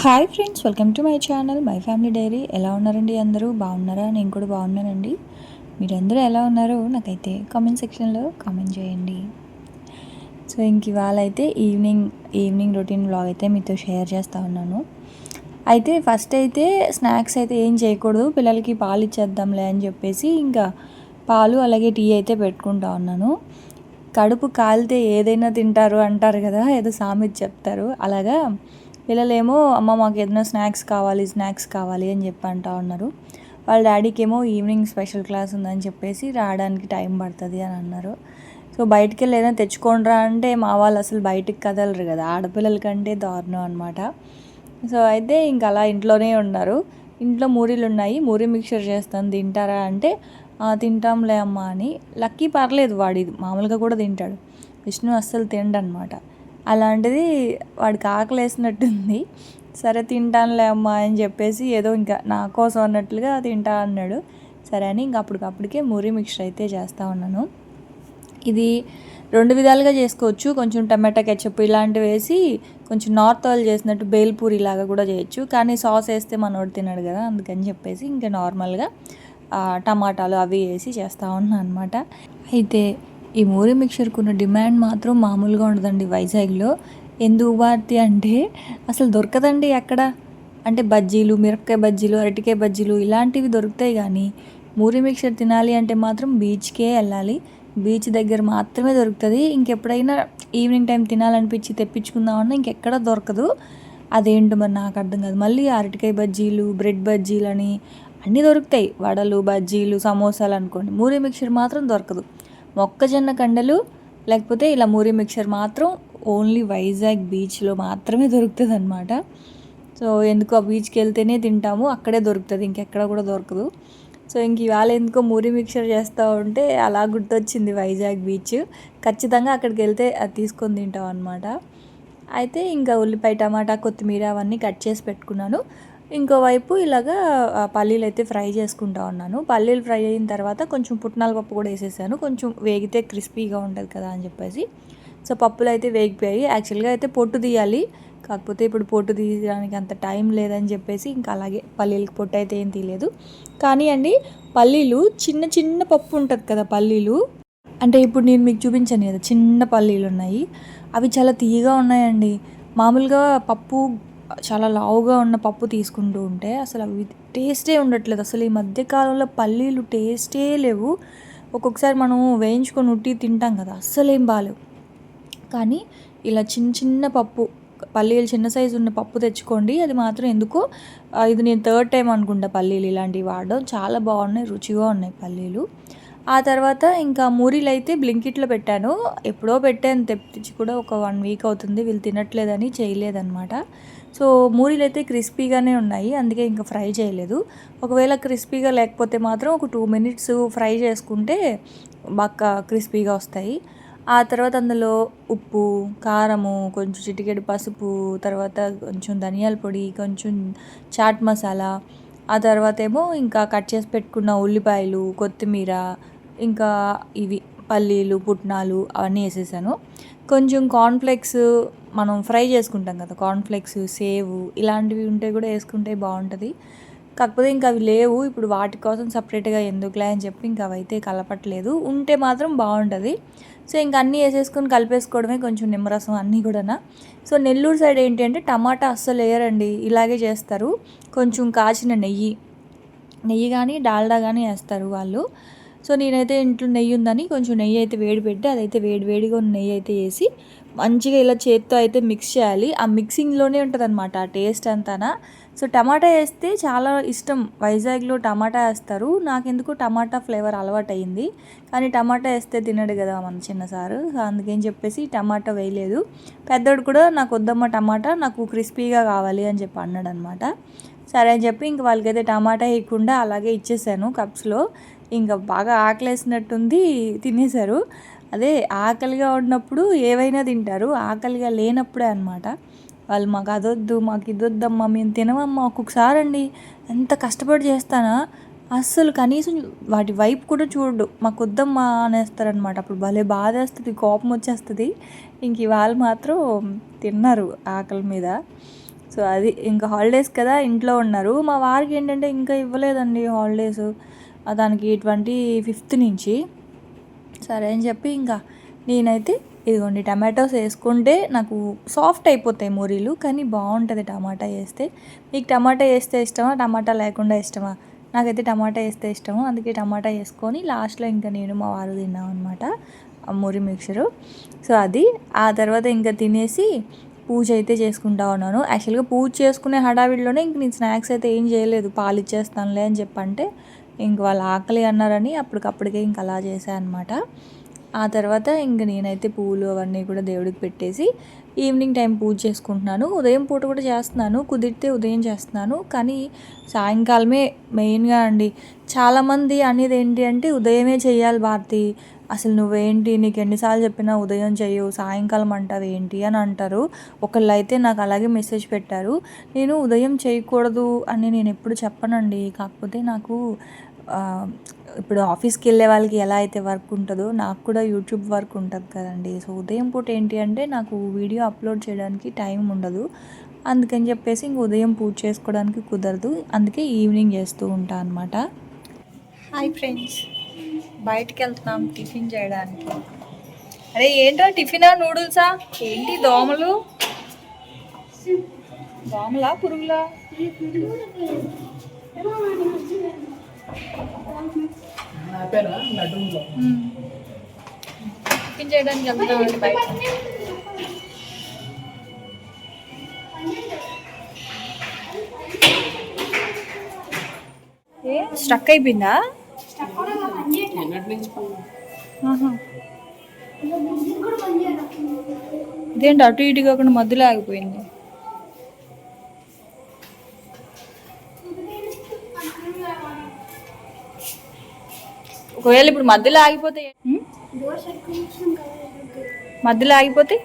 Hi friends welcome to my channel my family diary ఎలా ఉన్నారండి అందరూ? బాగున్నారా? నేను కూడా బాగున్నానండి. మీరందరూ ఎలా ఉన్నారో నాకైతే కామెంట్ సెక్షన్లో కామెంట్ చేయండి. సో ఇంక ఇవాళ అయితే ఈవినింగ్ ఈవినింగ్ రొటీన్ బ్లాగ్ అయితే మీతో షేర్ చేస్తూ ఉన్నాను. అయితే ఫస్ట్ అయితే స్నాక్స్ అయితే ఏం చేయకూడదు పిల్లలకి పాలు ఇచ్చేద్దాంలే అని చెప్పేసి ఇంకా పాలు అలాగే టీ అయితే పెట్టుకుంటా ఉన్నాను. కడుపు కాలితే ఏదైనా తింటారు అంటారు కదా ఏదో సామెత చెప్తారు. అలాగా పిల్లలేమో అమ్మ మాకు ఏదైనా స్నాక్స్ కావాలి స్నాక్స్ కావాలి అని చెప్పి అంటా ఉన్నారు. వాళ్ళ డాడీకి ఏమో ఈవినింగ్ స్పెషల్ క్లాస్ ఉందని చెప్పేసి రావడానికి టైం పడుతుంది అని అన్నారు. సో బయటికి వెళ్ళి ఏదైనా తెచ్చుకోండిరా అంటే మా వాళ్ళు అసలు బయటికి కదలరు కదా. ఆడపిల్లల కంటే దారుణం అనమాట సో అయితే ఇంకా అలా ఇంట్లోనే ఉన్నారు. ఇంట్లో మూరీలు ఉన్నాయి మూరీ మిక్చర్ చేస్తాను. తింటారా అంటే తింటాంలే అమ్మా అని. లక్కీ పర్లేదు వాడిది. మామూలుగా కూడా తింటాడు. విష్ణు అస్సలు తిండనమాట అలాంటిది వాడికి ఆకలి వేసినట్టుంది. సరే తింటానులే అమ్మా అని చెప్పేసి ఏదో ఇంకా నా కోసం అన్నట్లుగా తింటా అన్నాడు. సరే అని ఇంకా అప్పటికప్పటికే మురి మిక్చర్ అయితే చేస్తూ ఉన్నాను. ఇది రెండు విధాలుగా చేసుకోవచ్చు. కొంచెం టమాటా కెచప్ ఇలాంటివి వేసి కొంచెం నార్త్ ఆయిల్ చేసినట్టు బేల్పూరి లాగా కూడా చేయొచ్చు. కానీ సాస్ వేస్తే మనోడు తిన్నాడు కదా అందుకని చెప్పేసి ఇంకా నార్మల్గా టమాటాలు అవి వేసి చేస్తూ ఉన్నాను అనమాట అయితే ఈ మోరీ మిక్చర్కి ఉన్న డిమాండ్ మాత్రం మామూలుగా ఉండదండి వైజాగ్లో. ఎందుకు భారతి అంటే అసలు దొరకదండి ఎక్కడ? అంటే బజ్జీలు మిరపకాయ బజ్జీలు అరటికాయ బజ్జీలు ఇలాంటివి దొరుకుతాయి కానీ మూరీ మిక్చర్ తినాలి అంటే మాత్రం బీచ్కే వెళ్ళాలి. బీచ్ దగ్గర మాత్రమే దొరుకుతుంది. ఇంకెప్పుడైనా ఈవినింగ్ టైం తినాలనిపించి తెప్పించుకుందామన్నా ఇంకెక్కడ దొరకదు. అదేంటో మరి నాకు అర్థం కాదు. మళ్ళీ అరటికాయ బజ్జీలు బ్రెడ్ బజ్జీలు అని అన్నీ దొరుకుతాయి. వడలు బజ్జీలు సమోసాలు అనుకోండి మూరీ మిక్చర్ మాత్రం దొరకదు. మొక్కజొన్న కండలు లేకపోతే ఇలా మూరి మిక్చర్ మాత్రం ఓన్లీ వైజాగ్ బీచ్లో మాత్రమే దొరుకుతుంది అనమాట సో ఎందుకు ఆ బీచ్కి వెళ్తేనే తింటాము అక్కడే దొరుకుతుంది ఇంకెక్కడ కూడా దొరకదు. సో ఇంక ఇవాళ ఎందుకో మూరి మిక్చర్ చేస్తూ ఉంటే అలా గుర్తొచ్చింది వైజాగ్ బీచ్. ఖచ్చితంగా అక్కడికి వెళ్తే అది తీసుకొని తింటాం అనమాట అయితే ఇంకా ఉల్లిపాయ టమాటా కొత్తిమీర అవన్నీ కట్ చేసి పెట్టుకున్నాను. ఇంకోవైపు ఇలాగా పల్లీలు అయితే ఫ్రై చేసుకుంటా ఉన్నాను. పల్లీలు ఫ్రై అయిన తర్వాత కొంచెం పుట్నాల పప్పు కూడా వేసేసాను. కొంచెం వేగితే క్రిస్పీగా ఉంటుంది కదా అని చెప్పేసి. సో పప్పులు అయితే వేగిపోయాయి. యాక్చువల్గా అయితే పొట్టు తీయాలి. కాకపోతే ఇప్పుడు పొట్టు తీయడానికి అంత టైం లేదని చెప్పేసి ఇంకా అలాగే పల్లీలకి పొట్టు అయితే ఏం తీయలేదు. కానీ అండి పల్లీలు చిన్న చిన్న పప్పు ఉంటుంది కదా పల్లీలు. అంటే ఇప్పుడు నేను మీకు చూపించాను కదా చిన్న పల్లీలు ఉన్నాయి. అవి చాలా తీయగా ఉన్నాయండి. మామూలుగా పప్పు చాలా లావుగా ఉన్న పప్పు తీసుకుంటూ ఉంటే అసలు అవి టేస్టే ఉండట్లేదు. అసలు ఈ మధ్యకాలంలో పల్లీలు టేస్టే లేవు. ఒక్కొక్కసారి మనం వేయించుకొని ఉట్టి తింటాం కదా అస్సలు ఏం బాగాలేవు కానీ ఇలా చిన్న చిన్న పప్పు పల్లీలు చిన్న సైజు ఉన్న పప్పు తెచ్చుకోండి. అది మాత్రం ఎందుకో? ఇది నేను థర్డ్ టైం అనుకుంటా పల్లీలు ఇలాంటివి వాడడం. చాలా బాగున్నాయి రుచిగా ఉన్నాయి పల్లీలు. ఆ తర్వాత ఇంకా మూరీలు అయితే బ్లింకిట్లో పెట్టాను. ఎప్పుడో పెట్టాను తెప్పించి కూడా ఒక వన్ వీక్ అవుతుంది. వీళ్ళు తినట్లేదని చేయలేదన్నమాట. సో మూరీలు అయితే క్రిస్పీగానే ఉన్నాయి అందుకే ఇంకా ఫ్రై చేయలేదు. ఒకవేళ క్రిస్పీగా లేకపోతే మాత్రం ఒక టూ మినిట్స్ ఫ్రై చేసుకుంటే బాగా క్రిస్పీగా వస్తాయి. ఆ తర్వాత అందులో ఉప్పు కారము కొంచెం చిటికెడు పసుపు తర్వాత కొంచెం ధనియాల పొడి కొంచెం చాట్ మసాలా ఆ తర్వాత ఏమో ఇంకా కట్ చేసి పెట్టుకున్న ఉల్లిపాయలు కొత్తిమీర ఇంకా ఇవి పల్లీలు పుట్నాలు అవన్నీ వేసేసాను. కొంచెం కార్న్ఫ్లెక్స్ మనం ఫ్రై చేసుకుంటాం కదా కార్న్ఫ్లెక్స్ సేవ్ ఇలాంటివి ఉంటే కూడా వేసుకుంటే బాగుంటుంది. కాకపోతే ఇంకా అవి లేవు ఇప్పుడు వాటి కోసం సపరేట్గా ఎందుకులే అని చెప్పి ఇంకా అవైతే కలపట్లేదు. ఉంటే మాత్రం బాగుంటుంది. సో ఇంకా అన్నీ వేసేసుకొని కలిపేసుకోవడమే కొంచెం నిమ్మరసం అన్నీ కూడా సో నెల్లూరు సైడ్ ఏంటి అంటే టమాటా అస్సలు వేయరండి ఇలాగే చేస్తారు. కొంచెం కాచిన నెయ్యి నెయ్యి కానీ డాల్డా కానీ వేస్తారు వాళ్ళు. సో నేనైతే ఇంట్లో నెయ్యి ఉందని కొంచెం నెయ్యి అయితే వేడి పెట్టి అదైతే వేడి వేడిగా ఉన్న నెయ్యి అయితే వేసి మంచిగా ఇలా చేత్తో అయితే మిక్స్ చేయాలి. ఆ మిక్సింగ్లోనే ఉంటుంది అనమాట ఆ టేస్ట్ అంతానా. సో టమాటా వేస్తే చాలా ఇష్టం. వైజాగ్లో టమాటా వేస్తారు. నాకెందుకు టమాటా ఫ్లేవర్ అలవాటు అయింది కానీ టమాటా వేస్తే తినడు కదా మన చిన్న సారు. సో అందుకని చెప్పేసి టమాటా వేయలేదు. పెద్దోడు కూడా నాకు వద్దమ్మ టమాటా నాకు క్రిస్పీగా కావాలి అని చెప్పి అన్నాడు అనమాట సరే అని చెప్పి ఇంక వాళ్ళకైతే టమాటా వేయకుండా అలాగే ఇచ్చేసాను కప్స్లో. ఇంకా బాగా ఆకలేసినట్టుంది తినేశారు. అదే ఆకలిగా ఉన్నప్పుడు ఏవైనా తింటారు. ఆకలిగా లేనప్పుడే అనమాట వాళ్ళు మాకు అదొద్దు మాకు ఇదొద్దమ్మా మేము తినమమ్మా ఒక్కొక్కసారి అండి. ఎంత కష్టపడి చేస్తానా? అస్సలు కనీసం వాటి వైపు కూడా చూడు మాకు వద్దమ్మా అనేస్తారనమాట అప్పుడు భలే బాధ వేస్తుంది కోపం వచ్చేస్తుంది. ఇంక ఇవాళ మాత్రం తిన్నారు ఆకలి మీద. సో అది ఇంకా హాలిడేస్ కదా ఇంట్లో ఉన్నారు. మా వారికి ఏంటంటే ఇంకా ఇవ్వలేదండి హాలిడేస్. దానికి ట్వంటీ ఫిఫ్త్ నుంచి. సరే అని చెప్పి ఇంకా నేనైతే ఇదిగోండి టమాటోస్ వేసుకుంటే నాకు సాఫ్ట్ అయిపోతాయి మూరీలు కానీ బాగుంటుంది టమాటా వేస్తే. మీకు టమాటా వేస్తే ఇష్టమా టమాటా లేకుండా ఇష్టమా? నాకైతే టమాటా వేస్తే ఇష్టము అందుకే టమాటా వేసుకొని లాస్ట్లో ఇంకా నేను మా వారు తిన్నాం అనమాట ఆ మూరి మిక్చరు. సో అది ఆ తర్వాత ఇంకా తినేసి పూజ అయితే చేసుకుంటా ఉన్నాను. యాక్చువల్గా పూజ చేసుకునే హడావిడిలోనే ఇంక నేను స్నాక్స్ అయితే ఏం చేయలేదు పాలు ఇచ్చేస్తానులే అని చెప్పంటే ఇంక వాళ్ళు ఆకలి అన్నారని అప్పటికప్పటికే ఇంక అలా చేశాను అనమాట ఆ తర్వాత ఇంక నేనైతే పూలు అవన్నీ కూడా దేవుడికి పెట్టేసి ఈవినింగ్ టైం పూజ చేసుకుంటున్నాను. ఉదయం పూట కూడా చేస్తున్నాను. కుదిరితే ఉదయం చేస్తున్నాను. కానీ సాయంకాలమే మెయిన్గా అండి. చాలామంది అనేది ఏంటి అంటే ఉదయమే చేయాలి భారతి. అసలు నువ్వేంటి? నీకు ఎన్నిసార్లు చెప్పినా ఉదయం చేయవు సాయంకాలం అంటావు ఏంటి అని అంటారు. ఒకళ్ళు అయితే నాకు అలాగే మెసేజ్ పెట్టారు. నేను ఉదయం చేయకూడదు అని నేను ఎప్పుడు చెప్పనండి. కాకపోతే నాకు ఇప్పుడు ఆఫీస్కి వెళ్ళే వాళ్ళకి ఎలా అయితే వర్క్ ఉంటుందో నాకు కూడా యూట్యూబ్ వర్క్ ఉంటుంది కదండి. సో ఉదయం పూట ఏంటి అంటే నాకు వీడియో అప్లోడ్ చేయడానికి టైం ఉండదు. అందుకని చెప్పేసి ఇంక ఉదయం పూజ చేసుకోవడానికి కుదరదు. అందుకే ఈవినింగ్ చేస్తూ ఉంటాను అనమాట హాయ్ ఫ్రెండ్స్. బయటికి వెళ్తున్నాం టిఫిన్ చేయడానికి. అరే ఏంటో టిఫినా నూడిల్సా? ఏంటి దోమలు? దోమలా పురుగులా? మ్మ్. చేయడానికి వెళ్తున్నామండి బయట ఏ స్ట్రక్ అయిపోయిందా ఆహా. ఇదేంటి అటు ఇటు కాకుండా మధ్యలో ఆగిపోయింది ఒకవేళ ఇప్పుడు మధ్యలో ఆగిపోతే? మధ్యలో ఆగిపోతే?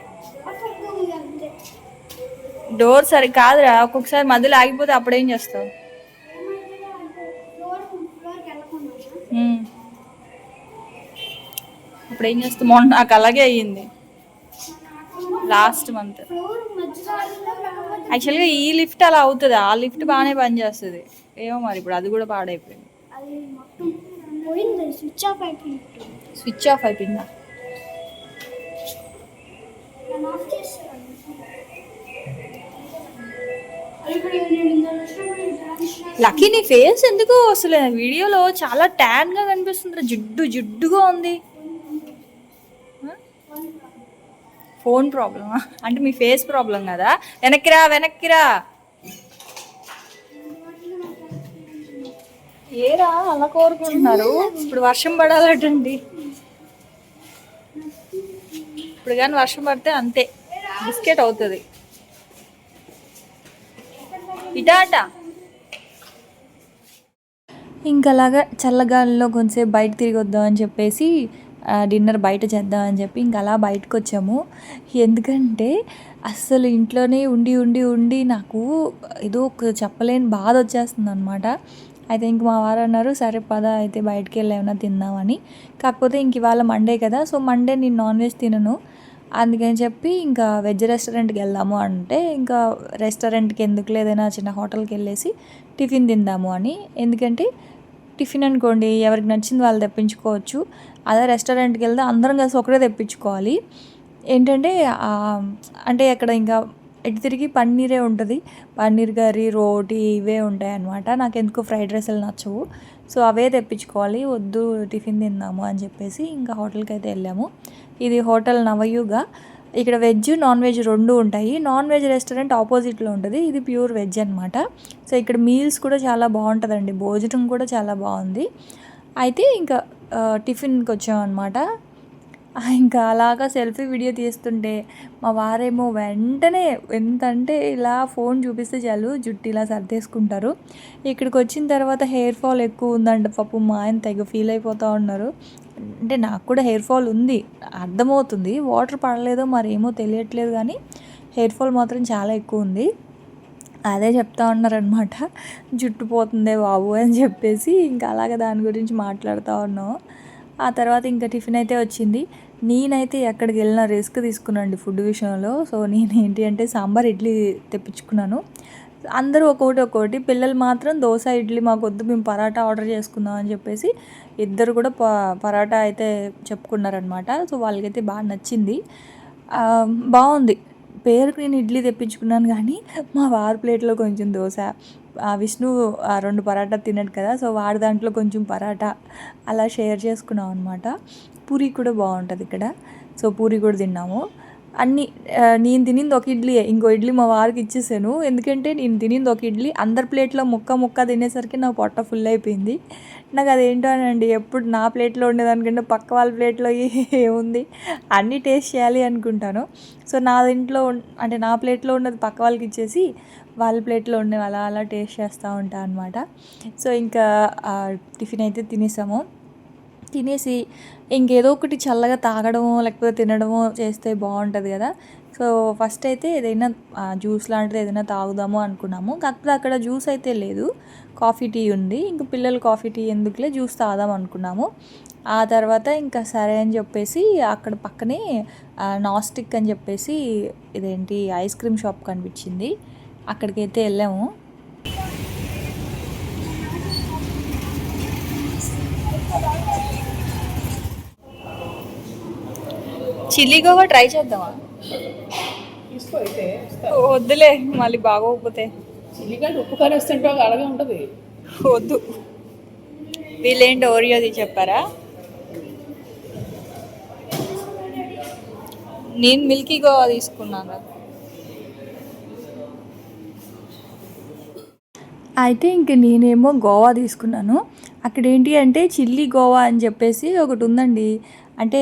డోర్ సరి కాదురా ఒక్కొక్కసారి మధ్యలో ఆగిపోతే అప్పుడేం చేస్తావు? ఉం. ఇప్పుడు ఏం చేస్తావు? మొన్న నాకు అలాగే అయ్యింది. లాస్ట్ మంత్ యాక్చువల్గా ఈ లిఫ్ట్ అలా అవుతుంది. ఆ లిఫ్ట్ బాగానే పనిచేస్తుంది. ఏమో మరి ఇప్పుడు అది కూడా పాడైపోయింది. పోయింది స్విచ్ ఆఫ్ అయిపోయింది. స్విచ్ ఆఫ్ అయిపోయిందా? లక్కీ నీ ఫేస్ ఎందుకు అసలు? వీడియోలో చాలా ట్యాన్గా కనిపిస్తుంది జిడ్డు జిడ్డుగా ఉంది. ఫోన్ ప్రాబ్లమా అంటే మీ ఫేస్ ప్రాబ్లం కదా? వెనక్కిరా వెనక్కిరా ఏరా అలా కోరుకుంటున్నారు? ఇప్పుడు వర్షం పడాలటండి. ఇప్పుడు కానీ వర్షం పడితే అంతే బిస్కెట్ అవుతుంది. ఇటా ఇంకలాగా ఇంకా అలాగా చల్లగాలిలో కొంచెంసేపు బయట తిరిగి వద్దాం అని చెప్పేసి డిన్నర్ బయట చేద్దాం అని చెప్పి ఇంకా అలా బయటకు వచ్చాము ఎందుకంటే అస్సలు ఇంట్లోనే ఉండి ఉండి ఉండి నాకు ఏదో ఒక చెప్పలేని బాధ వచ్చేస్తుంది అనమాట అయితే ఇంక మా వారు అన్నారు సరే పద అయితే బయటికి వెళ్ళి ఏమైనా తిందామని. కాకపోతే ఇంక ఇవాళ మండే కదా సో మండే నేను నాన్ వెజ్ తినను. అందుకని చెప్పి ఇంకా వెజ్ రెస్టారెంట్కి వెళ్దాము అంటే ఇంకా రెస్టారెంట్కి ఎందుకు లేదైనా చిన్న హోటల్కి వెళ్ళేసి టిఫిన్ తిందాము అని. ఎందుకంటే టిఫిన్ అనుకోండి ఎవరికి నచ్చింది వాళ్ళు తెప్పించుకోవచ్చు. అదే రెస్టారెంట్కి వెళ్తే అందరం కలిసి ఒకటే తెప్పించుకోవాలి. ఏంటంటే అంటే అక్కడ ఇంకా ఎటు తిరిగి పన్నీరే ఉంటుంది. పన్నీర్ కర్రీ రోటీ ఇవే ఉంటాయి అన్నమాట నాకు ఎందుకు ఫ్రైడ్ రైస్లు నచ్చవు. సో అవే తెప్పించుకోవాలి. వద్దు టిఫిన్ తిందాము అని చెప్పేసి ఇంకా హోటల్కి అయితే వెళ్ళాము. ఇది హోటల్ నవయుగ. ఇక్కడ వెజ్ నాన్ వెజ్ రెండు ఉంటాయి. నాన్ వెజ్ రెస్టారెంట్ ఆపోజిట్లో ఉంటుంది. ఇది ప్యూర్ వెజ్ అనమాట సో ఇక్కడ మీల్స్ కూడా చాలా బాగుంటుందండి. భోజనం కూడా చాలా బాగుంది. అయితే ఇంకా టిఫిన్కి వచ్చాం అనమాట ఇంకా అలాగా సెల్ఫీ వీడియో తీస్తుంటే మా వారేమో వెంటనే ఎంత అంటే ఇలా ఫోన్ చూపిస్తే చాలు జుట్టు ఇలా సర్దేసుకుంటారు. ఇక్కడికి వచ్చిన తర్వాత హెయిర్ ఫాల్ ఎక్కువ ఉందంట పాపం మా ఆయన తెగ ఫీల్ అయిపోతూ ఉన్నారు. అంటే నాకు కూడా హెయిర్ ఫాల్ ఉంది అర్థమవుతుంది వాటర్ పడలేదో మరేమో తెలియట్లేదు కానీ హెయిర్ ఫాల్ మాత్రం చాలా ఎక్కువ ఉంది. అదే చెప్తా ఉన్నారనమాట జుట్టు పోతుందే బాబు అని చెప్పేసి ఇంకా అలాగే దాని గురించి మాట్లాడుతూ ఉన్నాం. ఆ తర్వాత ఇంకా టిఫిన్ అయితే వచ్చింది. నేనైతే ఎక్కడికి వెళ్ళిన రిస్క్ తీసుకున్నాండి ఫుడ్ విషయంలో. సో నేను ఏంటి అంటే సాంబార్ ఇడ్లీ తెప్పించుకున్నాను. అందరూ ఒక్కొక్కటి ఒక్కొక్కటి పిల్లలు మాత్రం దోశ ఇడ్లీ మాకు వద్దు మేము పరాటా ఆర్డర్ చేసుకుందాం అని చెప్పేసి ఇద్దరు కూడా ప పరాటా అయితే చెప్పుకున్నారనమాట సో వాళ్ళకైతే బాగా నచ్చింది. బాగుంది. పేరుకు నేను ఇడ్లీ తెప్పించుకున్నాను కానీ మా వారి ప్లేట్లో కొంచెం దోశ విష్ణు ఆ రెండు పరాటా తిన్నాడు కదా సో వాడి దాంట్లో కొంచెం పరాటా అలా షేర్ చేసుకున్నాం అనమాట పూరి కూడా బాగుంటుంది ఇక్కడ. సో పూరి కూడా తిన్నాము. అన్నీ నేను తినింది ఒక ఇడ్లీ ఇంకో ఇడ్లీ మా వారికి ఇచ్చేసాను. ఎందుకంటే నేను తినింది ఒక ఇడ్లీ అందరి ప్లేట్లో ముక్క ముక్క తినేసరికి నా పొట్ట ఫుల్ అయిపోయింది. నాకు అదేంటో అనండి ఎప్పుడు నా ప్లేట్లో ఉండేదానికంటే పక్క వాళ్ళ ప్లేట్లో ఏముంది? అన్నీ టేస్ట్ చేయాలి అనుకుంటాను. సో నా ఇంట్లో అంటే నా ప్లేట్లో ఉన్నది పక్క వాళ్ళకి ఇచ్చేసి వాళ్ళ ప్లేట్లో ఉండే అలా అలా టేస్ట్ చేస్తూ ఉంటా అనమాట సో ఇంకా టిఫిన్ అయితే తినేసాము. తినేసి ఇంకేదో ఒకటి చల్లగా తాగడమో లేకపోతే తినడము చేస్తే బాగుంటుంది కదా. సో ఫస్ట్ అయితే ఏదైనా జ్యూస్ లాంటిది ఏదైనా తాగుదాము అనుకున్నాము. కాకపోతే అక్కడ జ్యూస్ అయితే లేదు. కాఫీ టీ ఉంది. ఇంకా పిల్లలు కాఫీ టీ ఎందుకులే జ్యూస్ తాగుదాం అనుకున్నాము. ఆ తర్వాత ఇంకా సరే అని చెప్పేసి అక్కడ పక్కనే నాస్టిక్ అని చెప్పేసి ఇదేంటి ఐస్ క్రీమ్ షాప్ కనిపించింది. అక్కడికైతే వెళ్ళాము. చిల్లీ గోవా ట్రై చేద్దామా? వద్దులే మళ్ళీ బాగోకపోతే. చిల్లిగడ్డ ఉప్పు కారం వేస్తుంటే అలాగే ఉంటుంది. వద్దు. వీళ్ళేంటి ఓరియోది చెప్పారా? నేను మిల్కీ గోవా తీసుకున్నాను. అయితే ఇంక నేనేమో గోవా తీసుకున్నాను. అక్కడ ఏంటి అంటే చిల్లీ గోవా అని చెప్పేసి ఒకటి ఉందండి. అంటే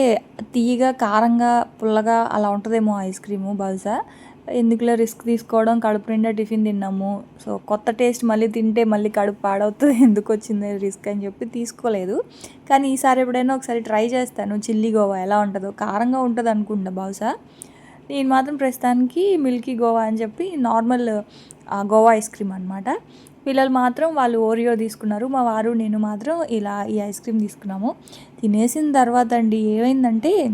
తీయగా కారంగా పుల్లగా అలా ఉంటుందేమో ఐస్ క్రీము బహుశా ఎందుకులో రిస్క్ తీసుకోవడం కడుపు నిండా టిఫిన్ తిన్నాము. సో కొత్త టేస్ట్ మళ్ళీ తింటే మళ్ళీ కడుపు పాడవుతుంది. ఎందుకు వచ్చింది రిస్క్ అని చెప్పి తీసుకోలేదు. కానీ ఈసారి ఎప్పుడైనా ఒకసారి ట్రై చేస్తాను. చిల్లీ గోవా ఎలా ఉంటుందో. కారంగా ఉంటుంది అనుకుంటా బహుశా నేను మాత్రం ప్రస్తుతానికి మిల్కీ గోవా అని చెప్పి నార్మల్ గోవా ఐస్ క్రీమ్ అనమాట పిల్లలు మాత్రం వాళ్ళు ఓరియో తీసుకున్నారు. మా వారు నేను మాత్రం ఇలా ఈ ఐస్ క్రీమ్ తీసుకున్నాము. తినేసిన తర్వాత అండి ఏమైందంటే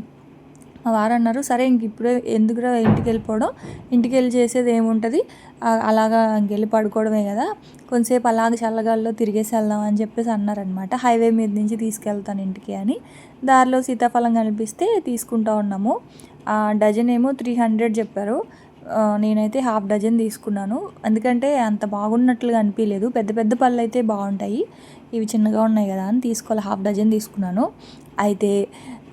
మా వారు అన్నారు సరే ఇంక ఇప్పుడే ఎందుకురా ఇంటికి వెళ్ళిపోవడం? ఇంటికి వెళ్ళి చేసేది ఏముంటుంది? అలాగా ఇంకెళ్ళి పడుకోవడమే కదా. కొంతసేపు అలాగ చల్లగాల్లో తిరిగేసి వెళ్దాం అని చెప్పేసి అన్నారనమాట హైవే మీద నుంచి తీసుకెళ్తాను ఇంటికి అని. దారిలో సీతాఫలం కనిపిస్తే తీసుకుంటా ఉన్నాము. ఆ, డజన్ ఏమో త్రీ హండ్రెడ్ చెప్పారు. నేనైతే హాఫ్ డజన్ తీసుకున్నాను. ఎందుకంటే అంత బాగున్నట్లుగా అనిపించలేదు పెద్ద పెద్ద పళ్ళు అయితే బాగుంటాయి. ఇవి చిన్నగా ఉన్నాయి కదా అని తీసుకోవాలి. హాఫ్ డజన్ తీసుకున్నాను. అయితే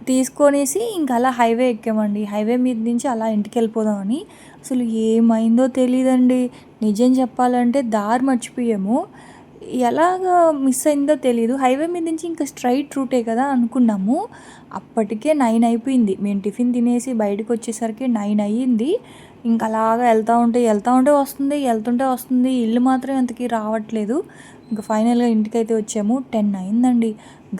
తీసుకొనేసి ఇంకా అలా హైవే ఎక్కామండి. హైవే మీద నుంచి అలా ఇంటికి వెళ్ళిపోదామని. అసలు ఏమైందో తెలియదండి నిజం చెప్పాలంటే దారి మర్చిపోయాము. ఎలాగ మిస్ అయిందో తెలియదు హైవే మీద నుంచి ఇంకా స్ట్రైట్ రూటే కదా అనుకున్నాము. అప్పటికే నైన్ అయిపోయింది. మేము టిఫిన్ తినేసి బయటకు వచ్చేసరికి నైన్ అయ్యింది. ఇంకా అలాగా వెళ్తూ ఉంటే వెళ్తూ ఉంటే వస్తుంది వెళ్తుంటే వస్తుంది. ఇల్లు మాత్రం ఎంతకీ రావట్లేదు. ఇంకా ఫైనల్గా ఇంటికైతే వచ్చాము. టెన్ అయిందండి.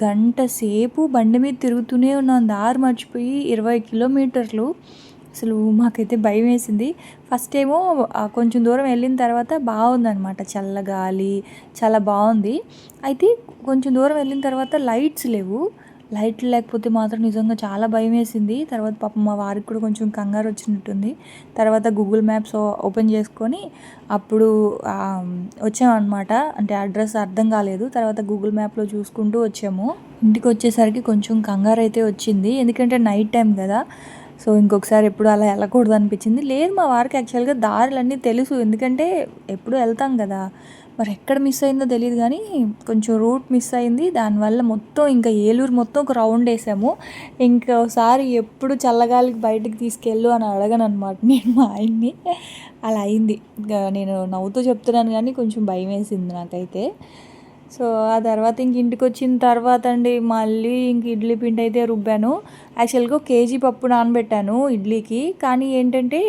గంట సేపు బండి మీద తిరుగుతూనే ఉన్నాం. దారి మర్చిపోయి ఇరవై కిలోమీటర్లు. అసలు మాకైతే భయం వేసింది. ఫస్ట్ ఏమో కొంచెం దూరం వెళ్ళిన తర్వాత బాగుందన్నమాట. చల్లగాలి చాలా బాగుంది. అయితే కొంచెం దూరం వెళ్ళిన తర్వాత లైట్స్ లేవు. లైట్లు లేకపోతే మాత్రం నిజంగా చాలా భయం వేసింది. తర్వాత పాపం మా వారికి కూడా కొంచెం కంగారు వచ్చినట్టుంది. తర్వాత గూగుల్ మ్యాప్స్ ఓపెన్ చేసుకొని అప్పుడు వచ్చామన్నమాట. అంటే అడ్రస్ అర్థం కాలేదు. తర్వాత గూగుల్ మ్యాప్లో చూసుకుంటూ వచ్చాము. ఇంటికి వచ్చేసరికి కొంచెం కంగారు అయితే వచ్చింది. ఎందుకంటే నైట్ టైం కదా. సో ఇంకొకసారి ఎప్పుడు అలా వెళ్ళకూడదు అనిపించింది. లేదు మా వారికి యాక్చువల్గా దారులన్నీ తెలుసు. ఎందుకంటే ఎప్పుడు వెళ్తాం కదా. మరి ఎక్కడ మిస్ అయిందో తెలియదు కానీ కొంచెం రూట్ మిస్ అయింది. దానివల్ల మొత్తం ఇంకా ఏలూరు మొత్తం ఒక రౌండ్ వేసాము ఇంకోసారి ఎప్పుడు చల్లగాలికి బయటకు తీసుకెళ్ళు అని అడగను అనమాట నేను మా ఆయన్ని. అలా అయింది. నేను నవ్వుతూ చెప్తున్నాను కానీ కొంచెం భయం వేసింది నాకైతే. సో ఆ తర్వాత ఇంక ఇంటికి వచ్చిన తర్వాత అండి మళ్ళీ ఇంక ఇడ్లీ పిండి అయితే రుబ్బాను. యాక్చువల్గా కేజీ పప్పు నానబెట్టాను ఇడ్లీకి. కానీ ఏంటంటే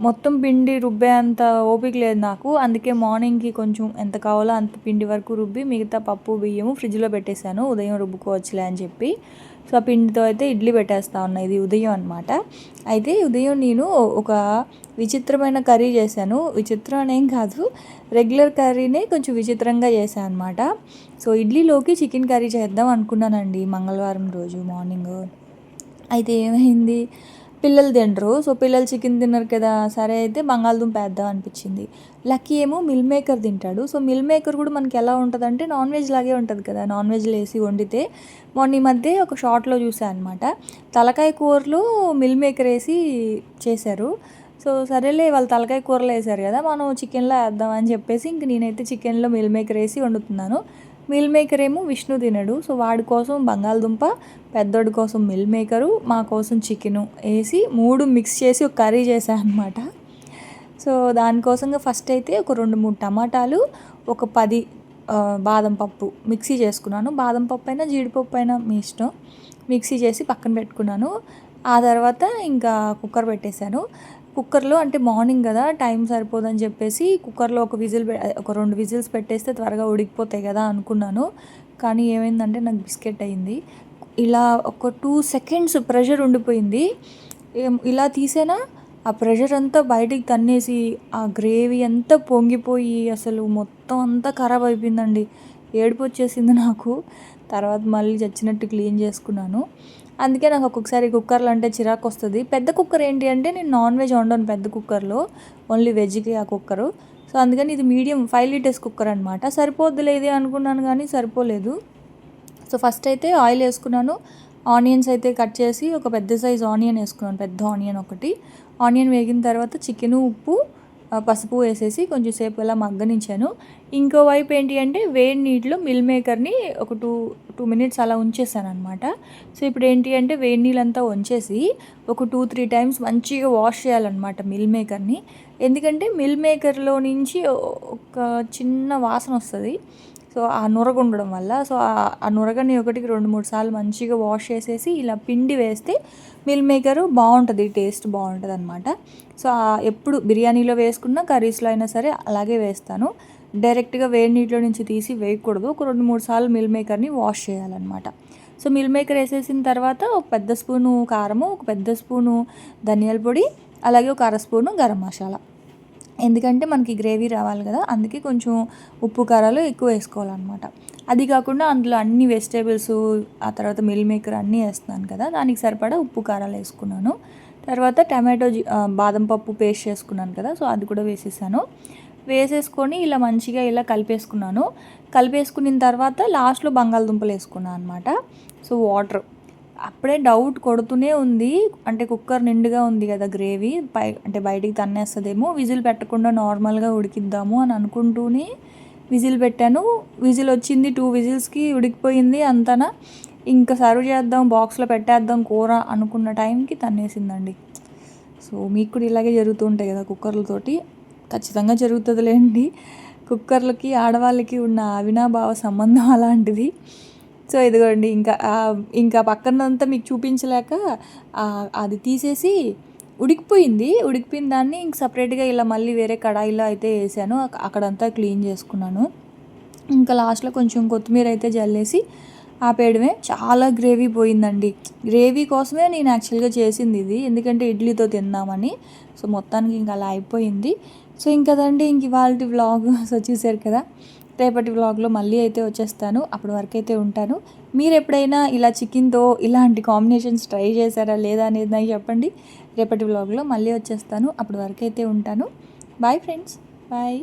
మొత్తం పిండి రుబ్బే అంత ఓపిక లేదు నాకు. అందుకే మార్నింగ్కి కొంచెం ఎంత కావాలో అంత పిండి వరకు రుబ్బి మిగతా పప్పు బియ్యము ఫ్రిడ్జ్లో పెట్టేశాను. ఉదయం రుబ్బుకోవచ్చులే అని చెప్పి. సో ఆ పిండితో అయితే ఇడ్లీ పెట్టేస్తా ఉన్నా. ఇది ఉదయం అనమాట అయితే ఉదయం నేను ఒక విచిత్రమైన కర్రీ చేశాను. విచిత్రం అనేం కాదు. రెగ్యులర్ కర్రీనే కొంచెం విచిత్రంగా చేశాను అనమాట సో ఇడ్లీలోకి చికెన్ కర్రీ చేద్దాం అనుకున్నానండి మంగళవారం రోజు మార్నింగ్. అయితే ఏమైంది? పిల్లలు తినరు. సో పిల్లలు చికెన్ తినరు కదా సరే అయితే బంగాళదుంప వేద్దాం అనిపించింది. లక్కీ ఏమో మిల్ మేకర్ తింటాడు. సో మిల్ మేకర్ కూడా మనకి ఎలా ఉంటుందంటే నాన్ వెజ్ లాగే ఉంటుంది కదా నాన్ వెజ్లు వేసి వండితే. మొన్న ఈ మధ్య ఒక షార్ట్లో చూసాను అనమాట తలకాయ కూరలో మిల్ మేకర్ వేసి చేశారు. సో సరేలే వాళ్ళు తలకాయ కూరలో వేసారు కదా మనం చికెన్లో వేద్దాం అని చెప్పేసి ఇంక నేనైతే చికెన్లో మిల్ మేకర్ వేసి వండుతున్నాను. మిల్ మేకర్ ఏమో విష్ణు తినడు. సో వాడి కోసం బంగాళదుంప పెద్దోడి కోసం మిల్ మేకరు మా కోసం చికెను వేసి మూడు మిక్స్ చేసి ఒక కర్రీ చేశాను అనమాట సో దానికోసంగా ఫస్ట్ అయితే ఒక రెండు మూడు టమాటాలు ఒక పది బాదం పప్పు మిక్సీ చేసుకున్నాను. బాదం పప్పు అయినా జీడిపప్పు అయినా మీ ఇష్టం. మిక్సీ చేసి పక్కన పెట్టుకున్నాను. ఆ తర్వాత ఇంకా కుక్కర్ పెట్టేశాను. కుక్కర్లో అంటే మార్నింగ్ కదా టైం సరిపోదని చెప్పేసి కుక్కర్లో ఒక విజిల్ ఒక రెండు విజిల్స్ పెట్టేస్తే త్వరగా ఉడికిపోతాయి కదా అనుకున్నాను. కానీ ఏమైందంటే నాకు బిస్కెట్ అయింది. ఇలా ఒక టూ సెకండ్స్ ప్రెషర్ ఉండిపోయింది. ఏం ఇలా తీసేనా? ఆ ప్రెషర్ అంతా బయటికి తన్నేసి ఆ గ్రేవీ అంతా పొంగిపోయి అసలు మొత్తం అంతా ఖరాబ్ అయిపోయిందండి. ఏడుపు వచ్చేసింది నాకు. తర్వాత మళ్ళీ చచ్చినట్టు క్లీన్ చేసుకున్నాను. అందుకే నాకు ఒక్కొక్కసారి కుక్కర్లో అంటే చిరాకు వస్తుంది. పెద్ద కుక్కర్ ఏంటి అంటే నేను నాన్ వెజ్ వండను పెద్ద కుక్కర్లో. ఓన్లీ వెజ్కి ఆ కుక్కరు. సో అందుకని ఇది మీడియం ఫైవ్ లీటర్స్ కుక్కర్ అనమాట సరిపోద్దులే ఇది అనుకున్నాను కానీ సరిపోలేదు. సో ఫస్ట్ అయితే ఆయిల్ వేసుకున్నాను. ఆనియన్స్ అయితే కట్ చేసి ఒక పెద్ద సైజ్ ఆనియన్ వేసుకున్నాను. పెద్ద ఆనియన్ ఒకటి. ఆనియన్ వేగిన తర్వాత చికెన్ ఉప్పు పసుపు వేసేసి కొంచెం సేపు అలా మగ్గనించాను. ఇంకో వైపు ఏంటి అంటే వేడి నీటిలో మిల్ మేకర్ని ఒక టూ టూ మినిట్స్ అలా ఉంచేసాను అనమాట సో ఇప్పుడు ఏంటి అంటే వేడి నీళ్ళంతా వంచేసి ఒక టూ త్రీ టైమ్స్ మంచిగా వాష్ చేయాలన్నమాట మిల్ మేకర్ని. ఎందుకంటే మిల్ మేకర్లో నుంచి ఒక చిన్న వాసన వస్తుంది. సో ఆ నురగ ఉండడం వల్ల సో ఆ- నురగని ఒకటికి రెండు మూడు సార్లు మంచిగా వాష్ చేసేసి ఇలా పిండి వేస్తే మిల్ మేకరు బాగుంటుంది టేస్ట్ బాగుంటుంది అనమాట సో ఎప్పుడు బిర్యానీలో వేసుకున్నా కర్రీస్లో అయినా సరే అలాగే వేస్తాను. డైరెక్ట్గా వేడి నీటిలో నుంచి తీసి వేయకూడదు. ఒక రెండు మూడు సార్లు మిల్ మేకర్ని వాష్ చేయాలన్నమాట. సో మిల్ మేకర్ వేసేసిన తర్వాత ఒక పెద్ద స్పూను కారము ఒక పెద్ద స్పూను ధనియాల పొడి అలాగే ఒక అర స్పూను గరం మసాలా. ఎందుకంటే మనకి గ్రేవీ రావాలి కదా అందుకే కొంచెం ఉప్పు కారాలు ఎక్కువ వేసుకోవాలన్నమాట. అది కాకుండా అందులో అన్ని వెజిటేబుల్స్ ఆ తర్వాత మిల్ మేకర్ అన్నీ వేస్తున్నాను కదా దానికి సరిపడా ఉప్పు కారాలు వేసుకున్నాను. తర్వాత టమాటో జి- బాదం పప్పు పేస్ట్ చేసుకున్నాను కదా సో అది కూడా వేసేసాను. వేసేసుకొని ఇలా మంచిగా ఇలా కలిపేసుకున్నాను. కలిపేసుకున్న తర్వాత లాస్ట్లో బంగాళదుంపలు వేసుకున్నాను అనమాట సో వాటర్ అప్పుడే డౌట్ కొడుతూనే ఉంది. అంటే కుక్కర్ నిండుగా ఉంది కదా గ్రేవీ పై అంటే బయటికి తన్నేస్తుందేమో. విజిల్ పెట్టకుండా నార్మల్గా ఉడికిద్దాము అని అనుకుంటూనే విజిల్ పెట్టాను. విజిల్ వచ్చింది టూ విజిల్స్కి ఉడికిపోయింది అంతనా. ఇంకా సర్వ్ చేద్దాం బాక్స్లో పెట్టేద్దాం కూర అనుకున్న టైంకి తన్నేసిందండి. సో మీకు కూడా ఇలాగే జరుగుతూ ఉంటాయి కదా కుక్కర్లతోటి. ఖచ్చితంగా జరుగుతుందిలేండి. కుక్కర్లకి ఆడవాళ్ళకి ఉన్న అవినాభావ సంబంధం అలాంటిది. సో ఇదిగోండి ఇంకా ఇంకా పక్కనంతా మీకు చూపించలేక అది తీసేసి ఉడికిపోయింది. ఉడికిపోయిన దాన్ని ఇంక సపరేట్గా ఇలా మళ్ళీ వేరే కడాయిలో అయితే వేసాను. అక్కడంతా క్లీన్ చేసుకున్నాను. ఇంకా లాస్ట్లో కొంచెం కొత్తిమీర అయితే జల్లేసి ఆపేయడమే. చాలా గ్రేవీ పోయిందండి. గ్రేవీ కోసమే నేను యాక్చువల్గా చేసింది ఇది. ఎందుకంటే ఇడ్లీతో తిందామని. సో మొత్తానికి ఇంకా అలా అయిపోయింది. సో ఇంకదండి ఇంక ఇవాళ వ్లాగ్. వచ్చేసారు కదా. రేపటి వ్లాగ్లో మళ్ళీ అయితే వచ్చేస్తాను. అప్పటి వరకు అయితే ఉంటాను. మీరు ఎప్పుడైనా ఇలా చికెన్తో ఇలాంటి కాంబినేషన్స్ ట్రై చేశారా లేదా అనేది నాకు చెప్పండి. రేపటి వ్లాగ్లో మళ్ళీ వచ్చేస్తాను. అప్పటి వరకు అయితే ఉంటాను. Bye friends. బాయ్.